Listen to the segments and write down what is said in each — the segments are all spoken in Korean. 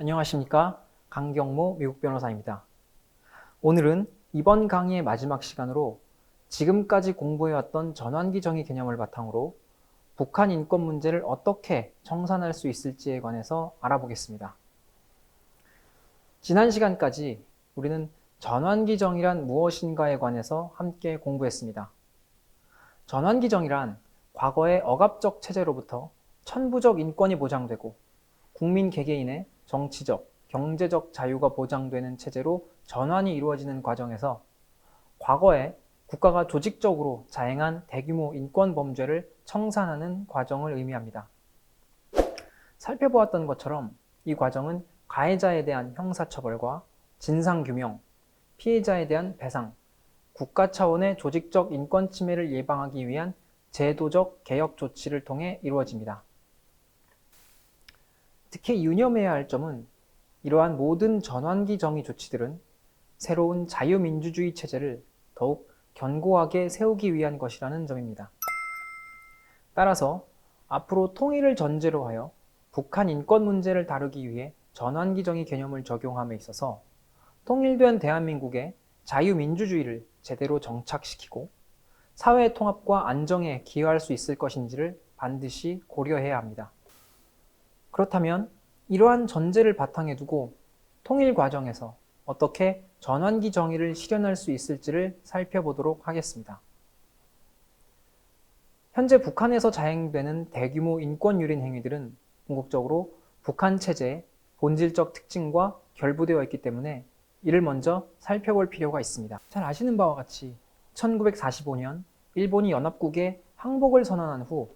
안녕하십니까. 강경모 미국 변호사입니다. 오늘은 이번 강의의 마지막 시간으로 지금까지 공부해왔던 전환기 정의 개념을 바탕으로 북한 인권 문제를 어떻게 청산할 수 있을지에 관해서 알아보겠습니다. 지난 시간까지 우리는 전환기 정의란 무엇인가에 관해서 함께 공부했습니다. 전환기 정의란 과거의 억압적 체제로부터 천부적 인권이 보장되고 국민 개개인의 정치적, 경제적 자유가 보장되는 체제로 전환이 이루어지는 과정에서 과거에 국가가 조직적으로 자행한 대규모 인권 범죄를 청산하는 과정을 의미합니다. 살펴보았던 것처럼 이 과정은 가해자에 대한 형사처벌과 진상규명, 피해자에 대한 배상, 국가 차원의 조직적 인권 침해를 예방하기 위한 제도적 개혁 조치를 통해 이루어집니다. 특히 유념해야 할 점은 이러한 모든 전환기 정의 조치들은 새로운 자유민주주의 체제를 더욱 견고하게 세우기 위한 것이라는 점입니다. 따라서 앞으로 통일을 전제로 하여 북한 인권 문제를 다루기 위해 전환기 정의 개념을 적용함에 있어서 통일된 대한민국의 자유민주주의를 제대로 정착시키고 사회 통합과 안정에 기여할 수 있을 것인지를 반드시 고려해야 합니다. 그렇다면 이러한 전제를 바탕에 두고 통일 과정에서 어떻게 전환기 정의를 실현할 수 있을지를 살펴보도록 하겠습니다. 현재 북한에서 자행되는 대규모 인권 유린 행위들은 궁극적으로 북한 체제의 본질적 특징과 결부되어 있기 때문에 이를 먼저 살펴볼 필요가 있습니다. 잘 아시는 바와 같이 1945년 일본이 연합국에 항복을 선언한 후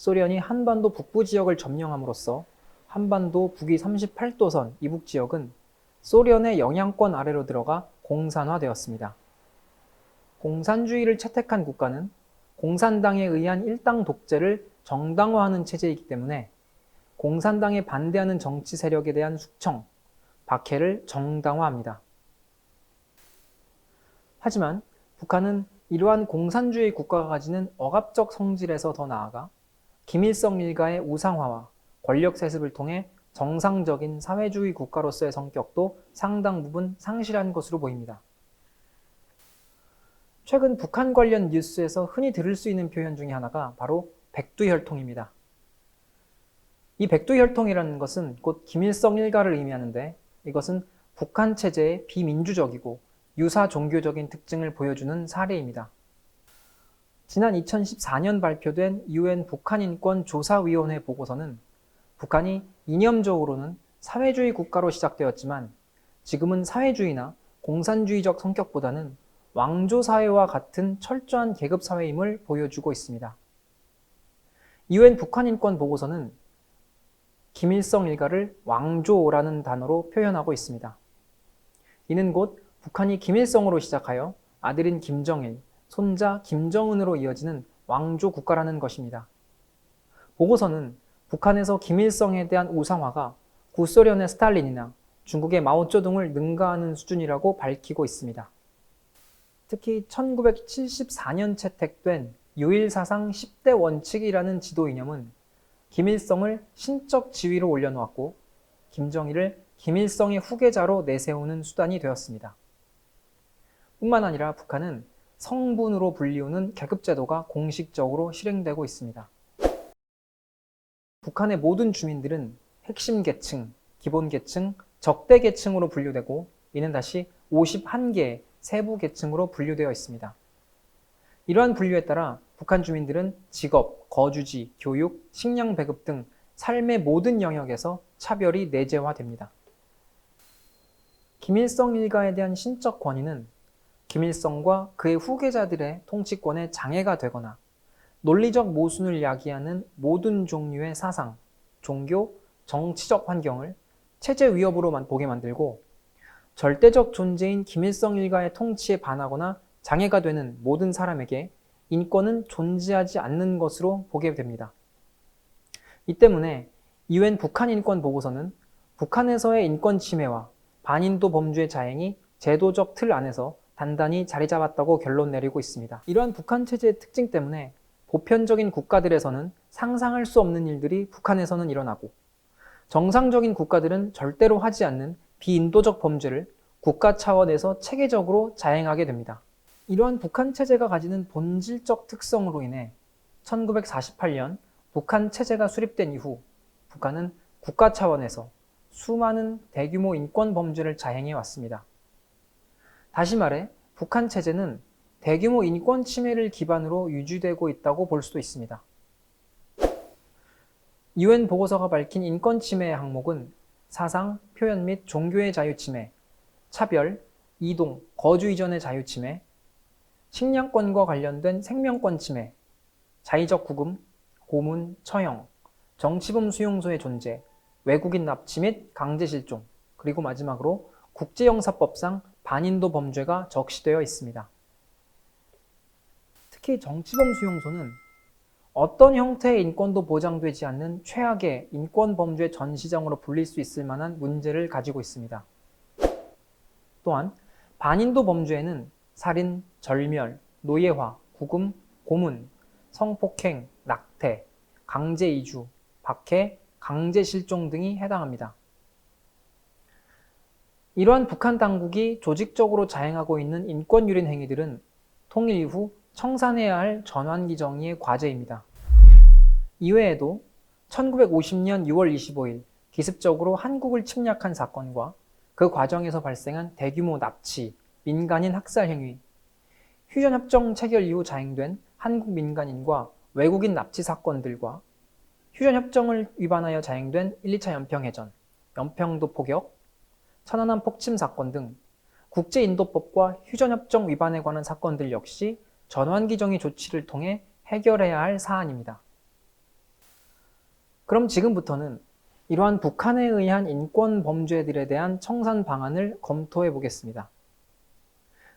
소련이 한반도 북부 지역을 점령함으로써 한반도 북위 38도선 이북 지역은 소련의 영향권 아래로 들어가 공산화되었습니다. 공산주의를 채택한 국가는 공산당에 의한 일당 독재를 정당화하는 체제이기 때문에 공산당에 반대하는 정치 세력에 대한 숙청, 박해를 정당화합니다. 하지만 북한은 이러한 공산주의 국가가 가지는 억압적 성질에서 더 나아가 김일성 일가의 우상화와 권력 세습을 통해 정상적인 사회주의 국가로서의 성격도 상당 부분 상실한 것으로 보입니다. 최근 북한 관련 뉴스에서 흔히 들을 수 있는 표현 중에 하나가 바로 백두혈통입니다. 이 백두혈통이라는 것은 곧 김일성 일가를 의미하는데 이것은 북한 체제의 비민주적이고 유사 종교적인 특징을 보여주는 사례입니다. 지난 2014년 발표된 UN 북한인권 조사위원회 보고서는 북한이 이념적으로는 사회주의 국가로 시작되었지만 지금은 사회주의나 공산주의적 성격보다는 왕조사회와 같은 철저한 계급사회임을 보여주고 있습니다. UN 북한인권 보고서는 김일성 일가를 왕조라는 단어로 표현하고 있습니다. 이는 곧 북한이 김일성으로 시작하여 아들인 김정일, 손자 김정은으로 이어지는 왕조 국가라는 것입니다. 보고서는 북한에서 김일성에 대한 우상화가 구소련의 스탈린이나 중국의 마오쩌둥을 능가하는 수준이라고 밝히고 있습니다. 특히 1974년 채택된 유일사상 10대 원칙이라는 지도 이념은 김일성을 신적 지위로 올려놓았고 김정일을 김일성의 후계자로 내세우는 수단이 되었습니다. 뿐만 아니라 북한은 성분으로 불리우는 계급제도가 공식적으로 실행되고 있습니다. 북한의 모든 주민들은 핵심 계층, 기본 계층, 적대 계층으로 분류되고 이는 다시 51개의 세부 계층으로 분류되어 있습니다. 이러한 분류에 따라 북한 주민들은 직업, 거주지, 교육, 식량 배급 등 삶의 모든 영역에서 차별이 내재화됩니다. 김일성 일가에 대한 신적 권위는 김일성과 그의 후계자들의 통치권에 장애가 되거나 논리적 모순을 야기하는 모든 종류의 사상, 종교, 정치적 환경을 체제 위협으로만 보게 만들고 절대적 존재인 김일성 일가의 통치에 반하거나 장애가 되는 모든 사람에게 인권은 존재하지 않는 것으로 보게 됩니다. 이 때문에 UN 북한 인권 보고서는 북한에서의 인권 침해와 반인도 범죄의 자행이 제도적 틀 안에서 단단히 자리 잡았다고 결론 내리고 있습니다. 이러한 북한 체제의 특징 때문에 보편적인 국가들에서는 상상할 수 없는 일들이 북한에서는 일어나고 정상적인 국가들은 절대로 하지 않는 비인도적 범죄를 국가 차원에서 체계적으로 자행하게 됩니다. 이러한 북한 체제가 가지는 본질적 특성으로 인해 1948년 북한 체제가 수립된 이후 북한은 국가 차원에서 수많은 대규모 인권 범죄를 자행해 왔습니다. 다시 말해 북한 체제는 대규모 인권 침해를 기반으로 유지되고 있다고 볼 수도 있습니다. 유엔 보고서가 밝힌 인권 침해의 항목은 사상, 표현 및 종교의 자유 침해, 차별, 이동, 거주 이전의 자유 침해, 식량권과 관련된 생명권 침해, 자의적 구금, 고문, 처형, 정치범 수용소의 존재, 외국인 납치 및 강제 실종, 그리고 마지막으로 국제형사법상 반인도 범죄가 적시되어 있습니다. 특히 정치범 수용소는 어떤 형태의 인권도 보장되지 않는 최악의 인권 범죄 전시장으로 불릴 수 있을 만한 문제를 가지고 있습니다. 또한 반인도 범죄에는 살인, 절멸, 노예화, 구금, 고문, 성폭행, 낙태, 강제 이주, 박해, 강제 실종 등이 해당합니다. 이러한 북한 당국이 조직적으로 자행하고 있는 인권 유린 행위들은 통일 이후 청산해야 할 전환기 정의의 과제입니다. 이외에도 1950년 6월 25일 기습적으로 한국을 침략한 사건과 그 과정에서 발생한 대규모 납치, 민간인 학살 행위, 휴전 협정 체결 이후 자행된 한국 민간인과 외국인 납치 사건들과 휴전 협정을 위반하여 자행된 1, 2차 연평해전, 연평도 포격, 천안함 폭침 사건 등 국제인도법과 휴전협정 위반에 관한 사건들 역시 전환기 정의 조치를 통해 해결해야 할 사안입니다. 그럼 지금부터는 이러한 북한에 의한 인권 범죄들에 대한 청산 방안을 검토해 보겠습니다.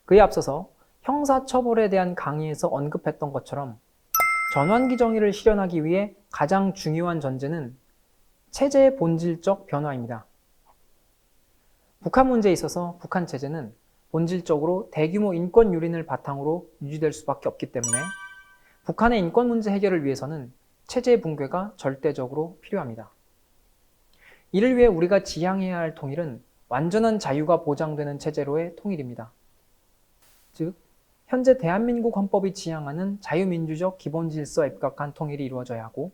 그에 앞서서 형사처벌에 대한 강의에서 언급했던 것처럼 전환기 정의를 실현하기 위해 가장 중요한 전제는 체제의 본질적 변화입니다. 북한 문제에 있어서 북한 체제는 본질적으로 대규모 인권 유린을 바탕으로 유지될 수밖에 없기 때문에 북한의 인권 문제 해결을 위해서는 체제 붕괴가 절대적으로 필요합니다. 이를 위해 우리가 지향해야 할 통일은 완전한 자유가 보장되는 체제로의 통일입니다. 즉, 현재 대한민국 헌법이 지향하는 자유민주적 기본 질서에 입각한 통일이 이루어져야 하고,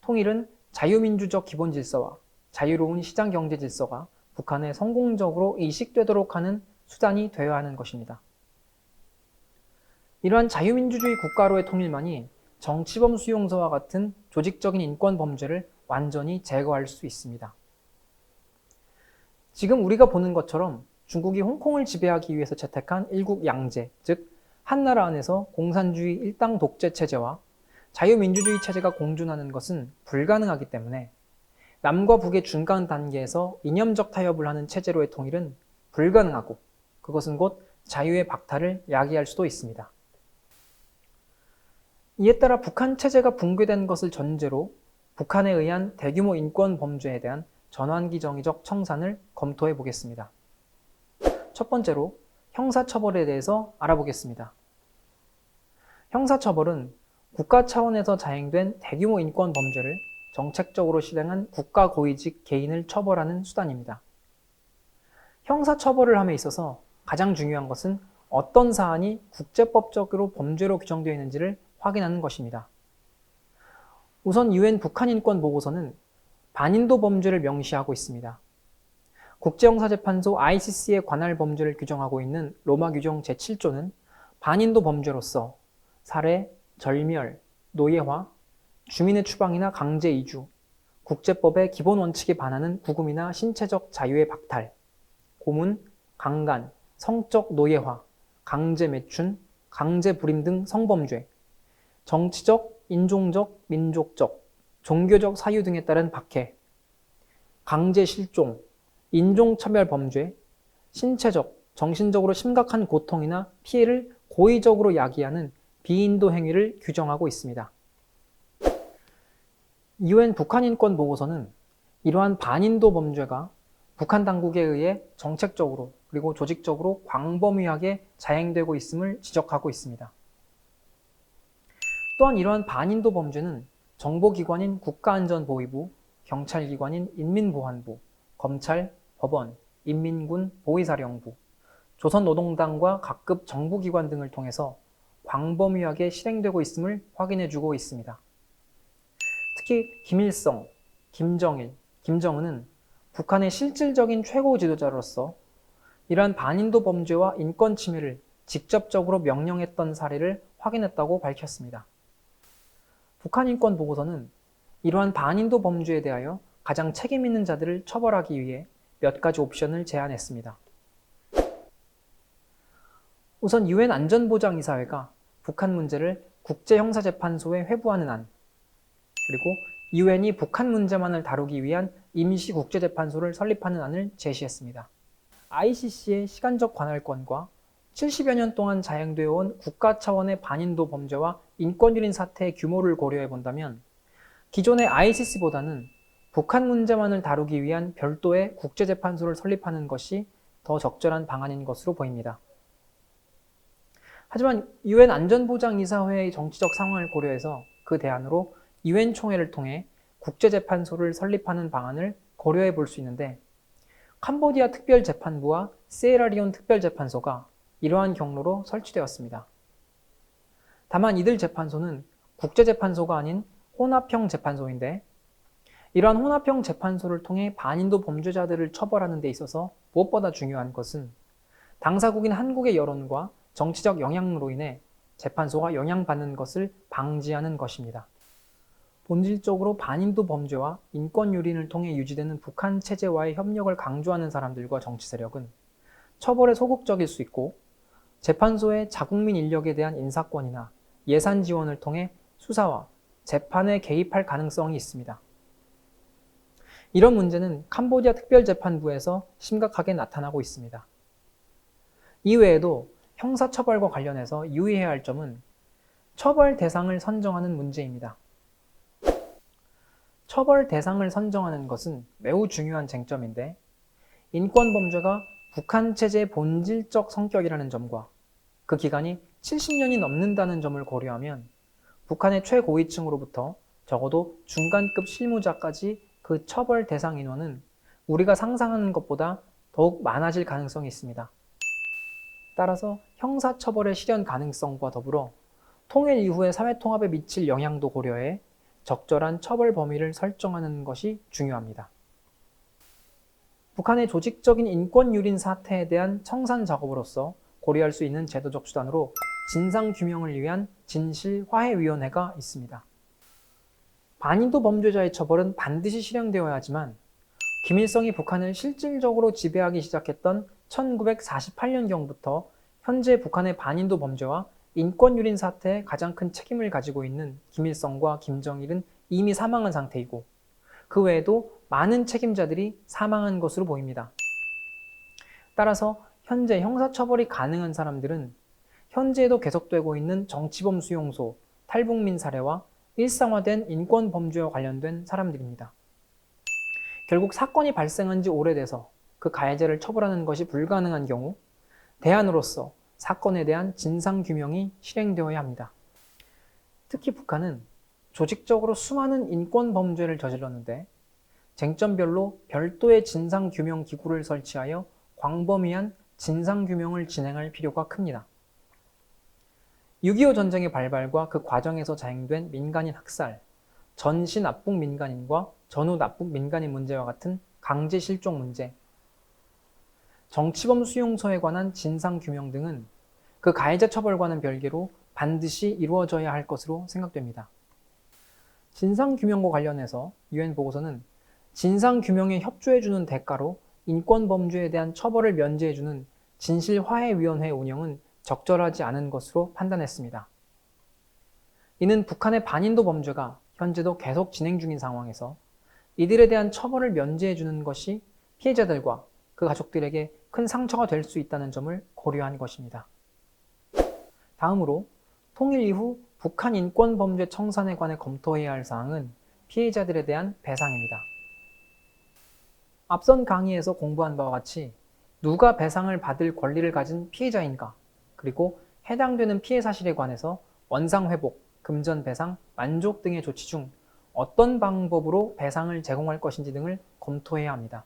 통일은 자유민주적 기본 질서와 자유로운 시장 경제 질서가 북한에 성공적으로 이식되도록 하는 수단이 되어야 하는 것입니다. 이러한 자유민주주의 국가로의 통일만이 정치범 수용소와 같은 조직적인 인권 범죄를 완전히 제거할 수 있습니다. 지금 우리가 보는 것처럼 중국이 홍콩을 지배하기 위해서 채택한 일국 양제, 즉 한나라 안에서 공산주의 일당 독재 체제와 자유민주주의 체제가 공존하는 것은 불가능하기 때문에 남과 북의 중간 단계에서 이념적 타협을 하는 체제로의 통일은 불가능하고 그것은 곧 자유의 박탈을 야기할 수도 있습니다. 이에 따라 북한 체제가 붕괴된 것을 전제로 북한에 의한 대규모 인권 범죄에 대한 전환기 정의적 청산을 검토해 보겠습니다. 첫 번째로 형사처벌에 대해서 알아보겠습니다. 형사처벌은 국가 차원에서 자행된 대규모 인권 범죄를 정책적으로 실행한 국가 고위직 개인을 처벌하는 수단입니다. 형사처벌을 함에 있어서 가장 중요한 것은 어떤 사안이 국제법적으로 범죄로 규정되어 있는지를 확인하는 것입니다. 우선 유엔 북한인권 보고서는 반인도 범죄를 명시하고 있습니다. 국제형사재판소 ICC의 관할 범죄를 규정하고 있는 로마 규정 제7조는 반인도 범죄로서 살해, 절멸, 노예화, 주민의 추방이나 강제 이주, 국제법의 기본 원칙에 반하는 구금이나 신체적 자유의 박탈, 고문, 강간, 성적 노예화, 강제 매춘, 강제 불임 등 성범죄, 정치적, 인종적, 민족적, 종교적 사유 등에 따른 박해, 강제 실종, 인종차별 범죄, 신체적, 정신적으로 심각한 고통이나 피해를 고의적으로 야기하는 비인도 행위를 규정하고 있습니다. 유엔 북한인권 보고서는 이러한 반인도 범죄가 북한 당국에 의해 정책적으로 그리고 조직적으로 광범위하게 자행되고 있음을 지적하고 있습니다. 또한 이러한 반인도 범죄는 정보기관인 국가안전보위부, 경찰기관인 인민보안부, 검찰, 법원, 인민군, 보위사령부, 조선노동당과 각급 정부기관 등을 통해서 광범위하게 실행되고 있음을 확인해주고 있습니다. 특히 김일성, 김정일, 김정은은 북한의 실질적인 최고 지도자로서 이러한 반인도 범죄와 인권 침해를 직접적으로 명령했던 사례를 확인했다고 밝혔습니다. 북한 인권 보고서는 이러한 반인도 범죄에 대하여 가장 책임 있는 자들을 처벌하기 위해 몇 가지 옵션을 제안했습니다. 우선 유엔 안전보장이사회가 북한 문제를 국제형사재판소에 회부하는 안, 그리고 유엔이 북한 문제만을 다루기 위한 임시 국제재판소를 설립하는 안을 제시했습니다. ICC의 시간적 관할권과 70여 년 동안 자행되어 온 국가 차원의 반인도 범죄와 인권유린 사태의 규모를 고려해 본다면 기존의 ICC보다는 북한 문제만을 다루기 위한 별도의 국제재판소를 설립하는 것이 더 적절한 방안인 것으로 보입니다. 하지만 유엔 안전보장이사회의 정치적 상황을 고려해서 그 대안으로 유엔 총회를 통해 국제재판소를 설립하는 방안을 고려해 볼 수 있는데 캄보디아 특별재판부와 세라리온 특별재판소가 이러한 경로로 설치되었습니다. 다만 이들 재판소는 국제재판소가 아닌 혼합형 재판소인데 이러한 혼합형 재판소를 통해 반인도 범죄자들을 처벌하는 데 있어서 무엇보다 중요한 것은 당사국인 한국의 여론과 정치적 영향으로 인해 재판소가 영향받는 것을 방지하는 것입니다. 본질적으로 반인도 범죄와 인권 유린을 통해 유지되는 북한 체제와의 협력을 강조하는 사람들과 정치 세력은 처벌에 소극적일 수 있고 재판소의 자국민 인력에 대한 인사권이나 예산 지원을 통해 수사와 재판에 개입할 가능성이 있습니다. 이런 문제는 캄보디아 특별재판부에서 심각하게 나타나고 있습니다. 이외에도 형사처벌과 관련해서 유의해야 할 점은 처벌 대상을 선정하는 문제입니다. 처벌 대상을 선정하는 것은 매우 중요한 쟁점인데 인권 범죄가 북한 체제의 본질적 성격이라는 점과 그 기간이 70년이 넘는다는 점을 고려하면 북한의 최고위층으로부터 적어도 중간급 실무자까지 그 처벌 대상 인원은 우리가 상상하는 것보다 더욱 많아질 가능성이 있습니다. 따라서 형사처벌의 실현 가능성과 더불어 통일 이후의 사회통합에 미칠 영향도 고려해 적절한 처벌 범위를 설정하는 것이 중요합니다. 북한의 조직적인 인권 유린 사태에 대한 청산 작업으로서 고려할 수 있는 제도적 수단으로 진상 규명을 위한 진실화해위원회가 있습니다. 반인도 범죄자의 처벌은 반드시 실행되어야 하지만 김일성이 북한을 실질적으로 지배하기 시작했던 1948년경부터 현재 북한의 반인도 범죄와 인권유린 사태에 가장 큰 책임을 가지고 있는 김일성과 김정일은 이미 사망한 상태이고 그 외에도 많은 책임자들이 사망한 것으로 보입니다. 따라서 현재 형사처벌이 가능한 사람들은 현재에도 계속되고 있는 정치범 수용소, 탈북민 사례와 일상화된 인권 범죄와 관련된 사람들입니다. 결국 사건이 발생한 지 오래돼서 그 가해자를 처벌하는 것이 불가능한 경우 대안으로서 사건에 대한 진상 규명이 실행되어야 합니다. 특히 북한은 조직적으로 수많은 인권 범죄를 저질렀는데 쟁점별로 별도의 진상 규명 기구를 설치하여 광범위한 진상 규명을 진행할 필요가 큽니다. 6.25 전쟁의 발발과 그 과정에서 자행된 민간인 학살, 전시 납북 민간인과 전후 납북 민간인 문제와 같은 강제 실종 문제, 정치범 수용소에 관한 진상 규명 등은 그 가해자 처벌과는 별개로 반드시 이루어져야 할 것으로 생각됩니다. 진상 규명과 관련해서 유엔 보고서는 진상 규명에 협조해주는 대가로 인권 범죄에 대한 처벌을 면제해주는 진실화해위원회 운영은 적절하지 않은 것으로 판단했습니다. 이는 북한의 반인도 범죄가 현재도 계속 진행 중인 상황에서 이들에 대한 처벌을 면제해주는 것이 피해자들과 그 가족들에게 큰 상처가 될 수 있다는 점을 고려한 것입니다. 다음으로 통일 이후 북한 인권 범죄 청산에 관해 검토해야 할 사항은 피해자들에 대한 배상입니다. 앞선 강의에서 공부한 바와 같이 누가 배상을 받을 권리를 가진 피해자인가, 그리고 해당되는 피해 사실에 관해서 원상회복, 금전배상, 만족 등의 조치 중 어떤 방법으로 배상을 제공할 것인지 등을 검토해야 합니다.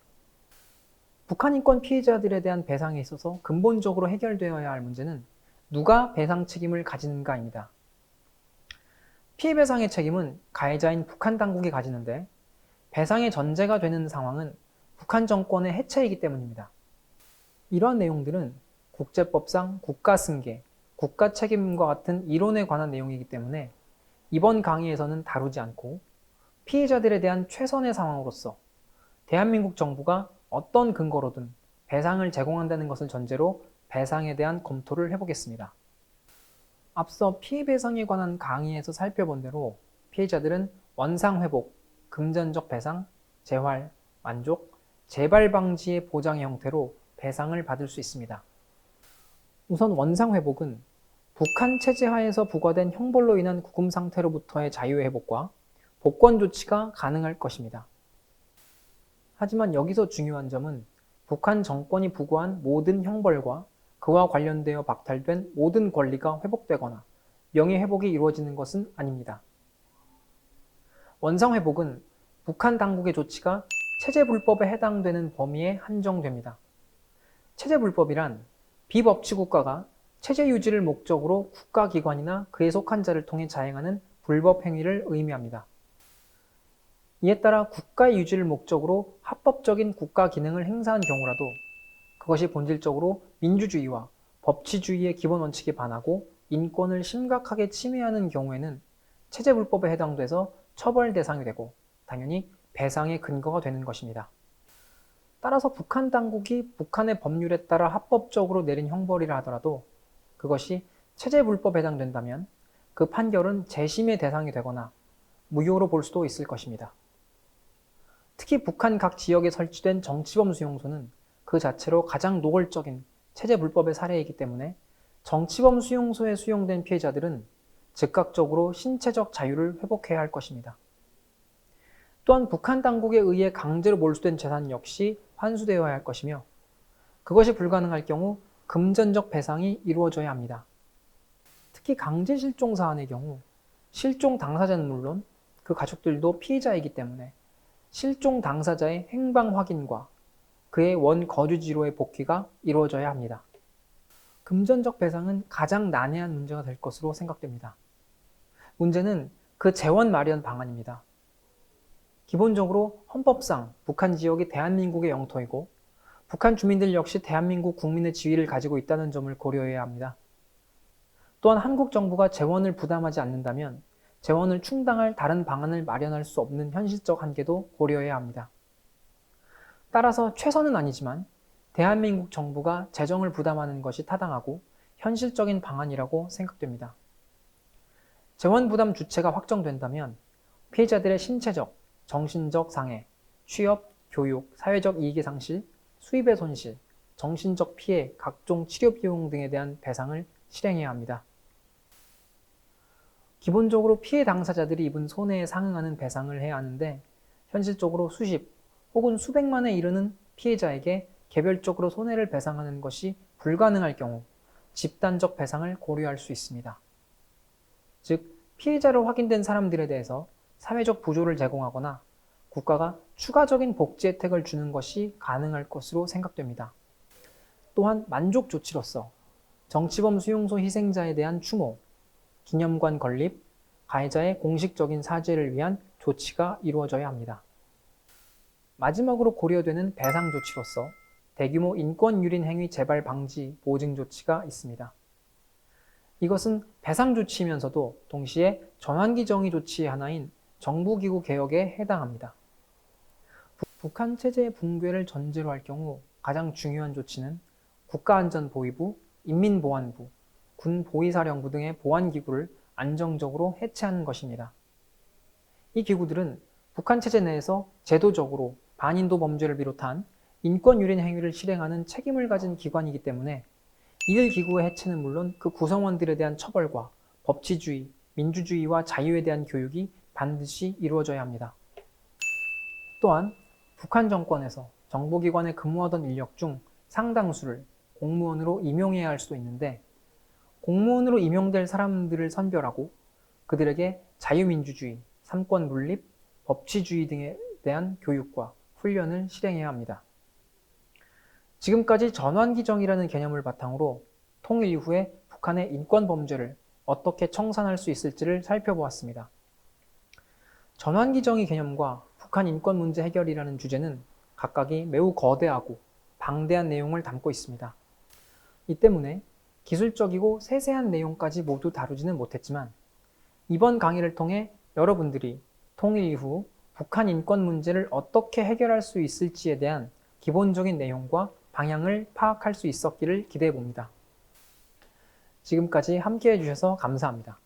북한 인권 피해자들에 대한 배상에 있어서 근본적으로 해결되어야 할 문제는 누가 배상 책임을 가지는가입니다. 피해 배상의 책임은 가해자인 북한 당국이 가지는데 배상의 전제가 되는 상황은 북한 정권의 해체이기 때문입니다. 이러한 내용들은 국제법상 국가 승계, 국가 책임과 같은 이론에 관한 내용이기 때문에 이번 강의에서는 다루지 않고 피해자들에 대한 최선의 상황으로서 대한민국 정부가 어떤 근거로든 배상을 제공한다는 것을 전제로 배상에 대한 검토를 해보겠습니다. 앞서 피해 배상에 관한 강의에서 살펴본 대로 피해자들은 원상 회복, 금전적 배상, 재활, 만족, 재발 방지의 보장의 형태로 배상을 받을 수 있습니다. 우선 원상 회복은 북한 체제 하에서 부과된 형벌로 인한 구금 상태로부터의 자유 회복과 복권 조치가 가능할 것입니다. 하지만 여기서 중요한 점은 북한 정권이 부과한 모든 형벌과 그와 관련되어 박탈된 모든 권리가 회복되거나 명예 회복이 이루어지는 것은 아닙니다. 원상 회복은 북한 당국의 조치가 체제 불법에 해당되는 범위에 한정됩니다. 체제 불법이란 비법치 국가가 체제 유지를 목적으로 국가기관이나 그에 속한 자를 통해 자행하는 불법 행위를 의미합니다. 이에 따라 국가의 유지를 목적으로 합법적인 국가 기능을 행사한 경우라도 그것이 본질적으로 민주주의와 법치주의의 기본 원칙에 반하고 인권을 심각하게 침해하는 경우에는 체제불법에 해당돼서 처벌 대상이 되고 당연히 배상의 근거가 되는 것입니다. 따라서 북한 당국이 북한의 법률에 따라 합법적으로 내린 형벌이라 하더라도 그것이 체제불법에 해당된다면 그 판결은 재심의 대상이 되거나 무효로 볼 수도 있을 것입니다. 특히 북한 각 지역에 설치된 정치범 수용소는 그 자체로 가장 노골적인 체제 불법의 사례이기 때문에 정치범 수용소에 수용된 피해자들은 즉각적으로 신체적 자유를 회복해야 할 것입니다. 또한 북한 당국에 의해 강제로 몰수된 재산 역시 환수되어야 할 것이며 그것이 불가능할 경우 금전적 배상이 이루어져야 합니다. 특히 강제 실종 사안의 경우 실종 당사자는 물론 그 가족들도 피해자이기 때문에 실종 당사자의 행방 확인과 그의 원 거주지로의 복귀가 이루어져야 합니다. 금전적 배상은 가장 난해한 문제가 될 것으로 생각됩니다. 문제는 그 재원 마련 방안입니다. 기본적으로 헌법상 북한 지역이 대한민국의 영토이고 북한 주민들 역시 대한민국 국민의 지위를 가지고 있다는 점을 고려해야 합니다. 또한 한국 정부가 재원을 부담하지 않는다면 재원을 충당할 다른 방안을 마련할 수 없는 현실적 한계도 고려해야 합니다. 따라서 최선은 아니지만 대한민국 정부가 재정을 부담하는 것이 타당하고 현실적인 방안이라고 생각됩니다. 재원 부담 주체가 확정된다면 피해자들의 신체적, 정신적 상해, 취업, 교육, 사회적 이익의 상실, 수입의 손실, 정신적 피해, 각종 치료 비용 등에 대한 배상을 실행해야 합니다. 기본적으로 피해 당사자들이 입은 손해에 상응하는 배상을 해야 하는데 현실적으로 수십 혹은 수백만에 이르는 피해자에게 개별적으로 손해를 배상하는 것이 불가능할 경우 집단적 배상을 고려할 수 있습니다. 즉, 피해자로 확인된 사람들에 대해서 사회적 부조를 제공하거나 국가가 추가적인 복지 혜택을 주는 것이 가능할 것으로 생각됩니다. 또한 만족 조치로서 정치범 수용소 희생자에 대한 추모, 기념관 건립, 가해자의 공식적인 사죄를 위한 조치가 이루어져야 합니다. 마지막으로 고려되는 배상 조치로서 대규모 인권 유린 행위 재발 방지 보증 조치가 있습니다. 이것은 배상 조치이면서도 동시에 전환기 정의 조치의 하나인 정부기구 개혁에 해당합니다. 북한 체제의 붕괴를 전제로 할 경우 가장 중요한 조치는 국가안전보위부, 인민보안부, 군 보위사령부 등의 보안기구를 안정적으로 해체하는 것입니다. 이 기구들은 북한 체제 내에서 제도적으로 반인도 범죄를 비롯한 인권 유린 행위를 실행하는 책임을 가진 기관이기 때문에 이들 기구의 해체는 물론 그 구성원들에 대한 처벌과 법치주의, 민주주의와 자유에 대한 교육이 반드시 이루어져야 합니다. 또한 북한 정권에서 정보기관에 근무하던 인력 중 상당수를 공무원으로 임용해야 할 수도 있는데 공무원으로 임용될 사람들을 선별하고 그들에게 자유민주주의, 삼권 분립, 법치주의 등에 대한 교육과 훈련을 실행해야 합니다. 지금까지 전환기정이라는 개념을 바탕으로 통일 이후에 북한의 인권 범죄를 어떻게 청산할 수 있을지를 살펴보았습니다. 전환기정의 개념과 북한 인권 문제 해결이라는 주제는 각각이 매우 거대하고 방대한 내용을 담고 있습니다. 이 때문에 기술적이고 세세한 내용까지 모두 다루지는 못했지만 이번 강의를 통해 여러분들이 통일 이후 북한 인권 문제를 어떻게 해결할 수 있을지에 대한 기본적인 내용과 방향을 파악할 수 있었기를 기대해 봅니다. 지금까지 함께 해주셔서 감사합니다.